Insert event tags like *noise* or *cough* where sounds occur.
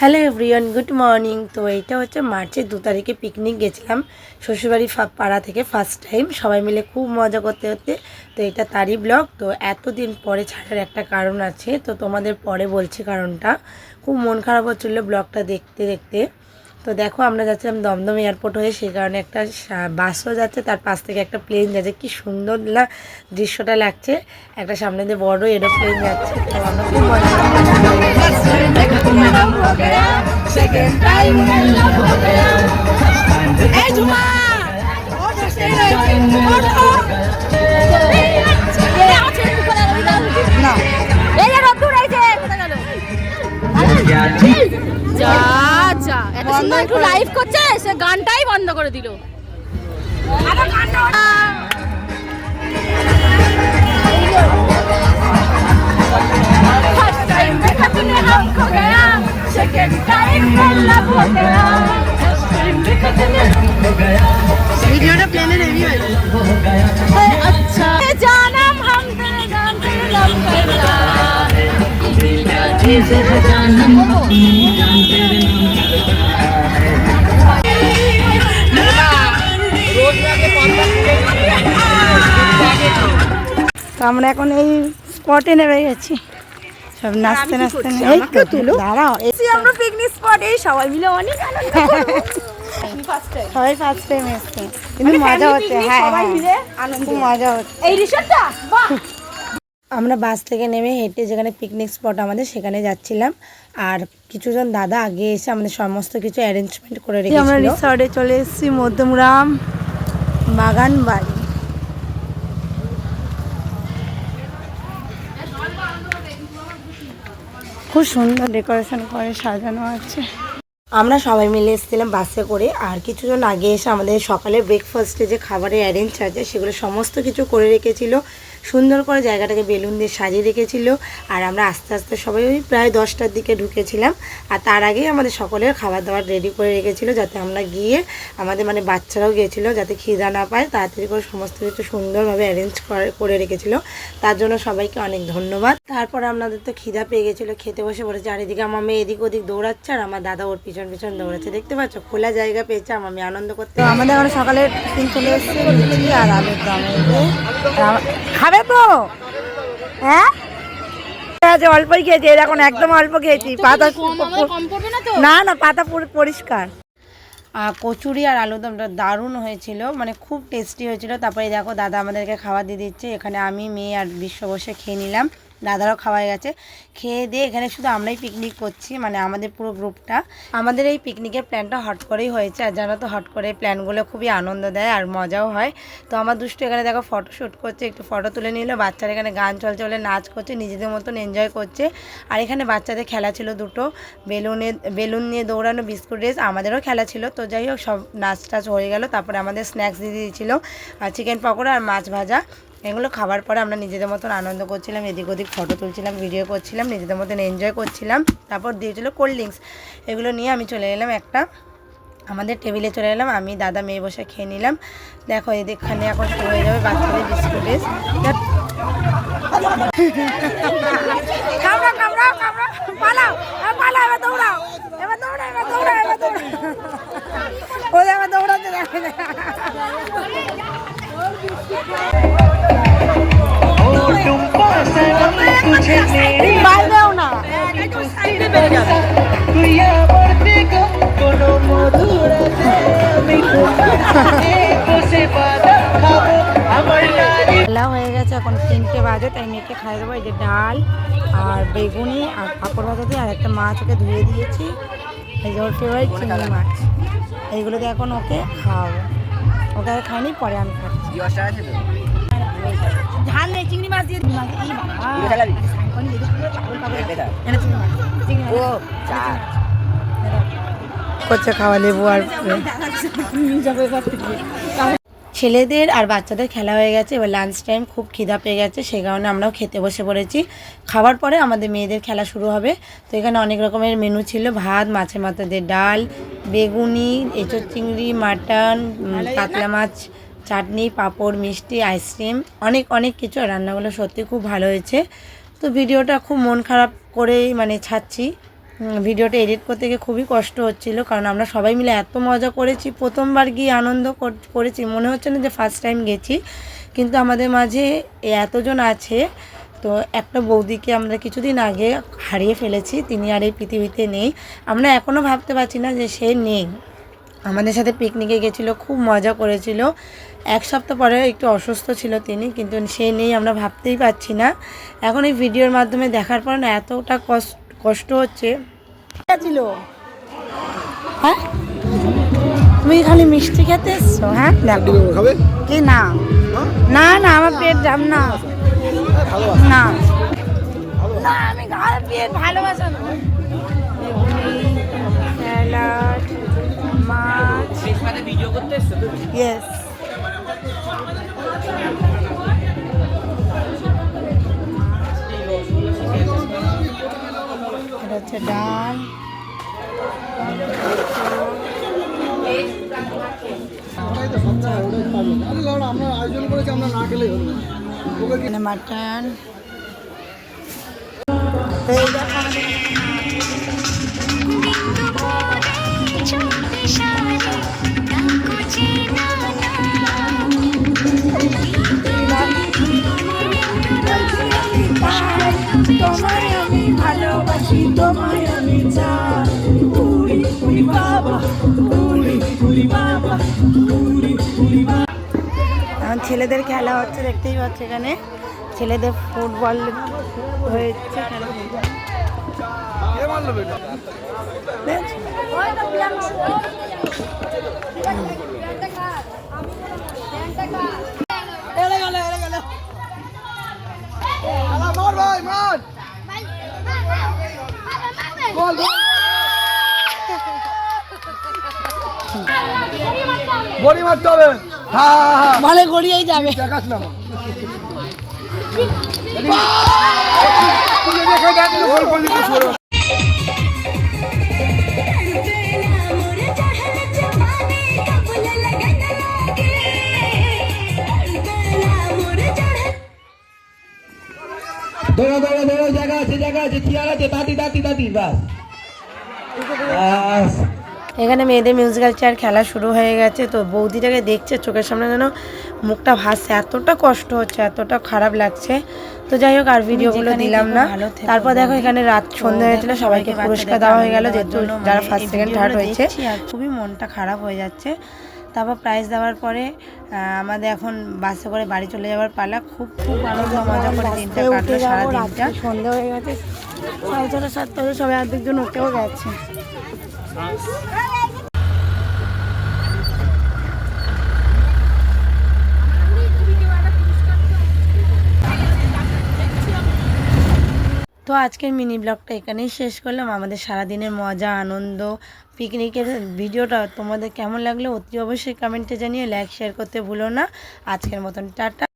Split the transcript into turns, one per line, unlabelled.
Hello everyone, good morning. তো এইটা হচ্ছে মার্চের দু তারিখে পিকনিক গেছিলাম শ্বশুরবাড়ি পাড়া থেকে ফার্স্ট টাইম সবাই মিলে খুব মজা করতে করতে। তো এটা তারই ব্লগ তো এতদিন পরে ছাড়ার একটা কারণ আছে। তো তোমাদের পরে বলছি কারণটা। খুব মন খারাপ হচ্ছিল ব্লগটা দেখতে দেখতে। তো দেখো আমরা যাচ্ছিলাম দমদম এয়ারপোর্ট হয়ে সেই কারণে একটা সা- বাসও যাচ্ছে তার পাশ থেকে একটা প্লেন যাচ্ছে। কি সুন্দর না দৃশ্যটা লাগছে। একটা সামনে দিয়ে বড় এরোপ্লেন যাচ্ছে। তো আমরা খুব মজা
যা যা এত সুন্দর একটু লাইভ করছে সে গানটাই বন্ধ করে দিল
ভিডিওটা প্লেনে রেডি হয়ে
अच्छा जानम हम तेरे नाम तेरे नाम करना
তো আমরা এখন এই স্পটে নেমে গেছি। সব নাচতে নাচতে এই তো তুলো? দাঁড়াও
আমরা পিকনিক স্পট এই সবাই মিলে অনেক আনন্দ *laughs*
সবাই ফার্স্ট টাইম এসছে। কিন্তু মজা হচ্ছে হ্যাঁ
সবাই
হ্যাঁ।
মিলে আনন্দ।
মজা হচ্ছে।
এই রিসোর্টটা? বাহ!
আমরা বাস থেকে নেমে হেঁটে যেখানে পিকনিক স্পট আমাদের সেখানে যাচ্ছিলাম। আর কিছুজন দাদা আগে এসে আমাদের সমস্ত কিছু অ্যারেঞ্জমেন্ট করে রেখেছিল। আমরা রিসর্টে চলে এসেছি মধ্যমগ্রাম। বাগান বাড়ি। খুব সুন্দর ডেকোরেশন করে সাজানো আছে। আমরা সবাই মিলে এসেছিলাম বাসে করে, আর কিছুজন আগে এসে আমাদের সকালে ব্রেকফাস্টে যে খাবারের অ্যারেঞ্জ আছে, সেগুলো সমস্ত কিছু করে রেখেছিল। সুন্দর করে জায়গাটাকে বেলুন দিয়ে সাজিয়ে রেখেছিল। আর আমরা আস্তে আস্তে সবাই ওই প্রায় দশটার দিকে ঢুকেছিলাম। আর তার আগেই আমাদের সকলের খাবার দাবার রেডি করে রেখেছিল যাতে আমরা গিয়ে আমাদের মানে বাচ্চারাও গিয়েছিল যাতে খিদা না পায়, তাড়াতাড়ি করে সমস্ত কিছু সুন্দরভাবে অ্যারেঞ্জ করে রেখেছিল। তার জন্য সবাইকে অনেক ধন্যবাদ। তারপর আমাদের তো খিদা পেয়ে গেছিল, খেতে বসে পড়েছে। আর এদিকে আমার মেয়ে এদিক ওদিক দৌড়াচ্ছে আর আমার দাদা ওর পিছন পিছন দৌড়াচ্ছে। দেখতে পাচ্ছ, খোলা জায়গা পেয়েছে, আমার মেয়ে আনন্দ করতে আমাদের এখন সকালে চলে এসছে আর আলুর আমার- খাবে তো? হ্যাঁ? আছে অল্পই খেয়েছি এরকম একদম অল্প খেয়েছি। পাতা
না
না পাতা পুরো পরিষ্কার। আর কচুরি আর আলুদমটা দারুণ হয়েছিল মানে খুব টেস্টি হয়েছিল। তারপরে দেখো দাদা আমাদেরকে খাবার দিয়ে দিচ্ছে। এখানে আমি মেয়ে আর বিশ্ব বসে খেয়ে নিলাম। দাদারও খাওয়া গেছে। খেয়ে দিয়ে এখানে শুধু আমরাই পিকনিক করছি মানে আমাদের পুরো গ্রুপটা আমাদের এই পিকনিকের প্ল্যানটা হট করেই হয়েছে, আর জানো তো হট করে প্ল্যানগুলো খুবই আনন্দ দেয় আর মজাও হয়। তো আমার দুষ্টু এখানে দেখো ফটো শ্যুট করছে, একটু ফটো তুলে নিল, বাচ্চারা এখানে গান চলছে বলে নাচ করছে, নিজেদের মতন এনজয় করছে। আর এখানে বাচ্চাদের খেলা ছিল দুটো, বেলুনে, বেলুন নিয়ে দৌড়ানো, বিস্কুট রেস আমাদেরও খেলা ছিল। তো যাই হোক সব নাচ টাচ হয়ে গেল, তারপরে আমাদের স্ন্যাক্স দিয়ে দিয়েছিলো চিকেন পকোড়া আর মাছ ভাজা। এগুলো খাবার পরে আমরা নিজেদের মতন আনন্দ করছিলাম, এদিক ওদিক ফটো তুলছিলাম ভিডিও করছিলাম, নিজেদের মতন এনজয় করছিলাম। তারপর দিয়েছিল কোল্ড ড্রিঙ্কস এগুলো নিয়ে আমি চলে এলাম একটা, আমাদের টেবিলে চলে এলাম। আমি, দাদা, মেয়ে বসে খেয়ে নিলাম। দেখো, এদিকখানে এখন শুরু হয়ে যাবে বাচ্চাদের বিস্কুট এবার দৌড়াতে দেখে বাইরেও না। বেলা হয়ে গেছে এখন তিনটে বাজে তাই মেয়েকে খাই দেবো এই যে ডাল আর বেগুনি আর পাঁপড় ভাজা দিয়ে আর একটা মাছ ওকে ধুয়ে দিয়েছি। এই যে ওর ফেভারিট চিংড়ি মাছ। এইগুলো দিয়ে এখন ওকে খাওয়াবো। ওকে আর খাইনি পরে আমি খাচ্ছি। ঝাল নেই চিংড়ি মাছ দিয়ে করছে আর ছেলেদের আর বাচ্চাদের খেলা হয়ে গেছে, এবার লাঞ্চ টাইম খুব খিদা পেয়ে গেছে সেই কারণে আমরাও খেতে বসে পড়েছি। খাবার পরে আমাদের মেয়েদের খেলা শুরু হবে। তো এখানে অনেক রকমের মেনু ছিল, ভাত মাছের মাথা দিয়ে ডাল, বেগুনি, এঁচোড় চিংড়ি, মাটন কাতলা মাছ, চাটনি, পাঁপড়, মিষ্টি আইসক্রিম অনেক অনেক কিছু। রান্নাগুলো সত্যি খুব ভালো হয়েছে। তো ভিডিওটা খুব মন খারাপ করেই মানে ছাড়ছি। ভিডিওটা এডিট করতে গিয়ে খুবই কষ্ট হচ্ছিল, কারণ আমরা সবাই মিলে এত মজা করেছি, প্রথমবার গিয়ে আনন্দ কর- করেছি। মনে হচ্ছে না যে ফার্স্ট টাইম গেছি, কিন্তু আমাদের মাঝে এতজন আছে, তো একটা বৌদিকে আমরা কিছুদিন আগে হারিয়ে ফেলেছি, তিনি আর এই পৃথিবীতে নেই। আমরা এখনও ভাবতে পারছি না যে সে নেই। আমাদের সাথে পিকনিকে গেছিল খুব মজা করেছিল। এক সপ্তাহ পরে একটু অসুস্থ ছিল তিনি কিন্তু সে নেই আমরা ভাবতেই পারছি না। এখন এই ভিডিওর মাধ্যমে দেখার পর না এতটা কষ্ট কষ্ট হচ্ছে। ছিল? হ্যাঁ? তুমি খালি মিষ্টি খেতে এসছো? হ্যাঁ? দেখো কি না? না না আমার পেট যাম না। না। না আমি পেট ভালোবাসা না। ইয়েস এটা হচ্ছে ডাল।
আরে
ছেলেদের খেলা হচ্ছে দেখতেই পাচ্ছ এখানে। ছেলেদের ফুটবল হয়েছে।
বড়ি মারতে হবে।
বলে গড়িয়েই যাবে।
দেখাস না
দৌড়ো দৌড়ো দৌড়ো জায়গা আছে জায়গা আছে, চেয়ার আছে তাতি তাতি বাস। বাস।
এখানে মেয়েদের মিউজিক্যাল চেয়ার খেলা শুরু হয়ে গেছে। তো বৌদিটাকে দেখছে চোখের সামনে যেন মুখটা ভাসছে। এতটা কষ্ট হচ্ছে এতটা খারাপ লাগছে। তো যাই হোক আর ভিডিওগুলো দিলাম না। তারপর দেখো এখানে রাত সন্ধ্যা হয়েছিল সবাইকে পুরস্কার দেওয়া হয়ে গেল। যেহেতু যারা ফার্স্ট সেকেন্ড থার্ড হয়েছে খুবই মনটা খারাপ হয়ে যাচ্ছে। তারপর প্রাইজ দেওয়ার পরে আমাদের এখন বাসে করে বাড়ি চলে যাওয়ার পালা। খুব খুব আনন্দ মজা করে দিনটা কাটলো সারা দিনটা সন্ধ্যা হয়ে গেছে। সাড়ে ছটা সাতটা হলে সবাই অর্ধেকজন উঠেও গেছে। তো আজকের মিনি ব্লগটা এখানেই শেষ করলাম। আমাদের সারাদিনের মজা, আনন্দ, পিকনিকের ভিডিওটা তোমাদের কেমন লাগল অতি অবশ্যই কমেন্টে জানিয়ে লাইক শেয়ার করতে ভুলো না। আজকের মতন, টাটা।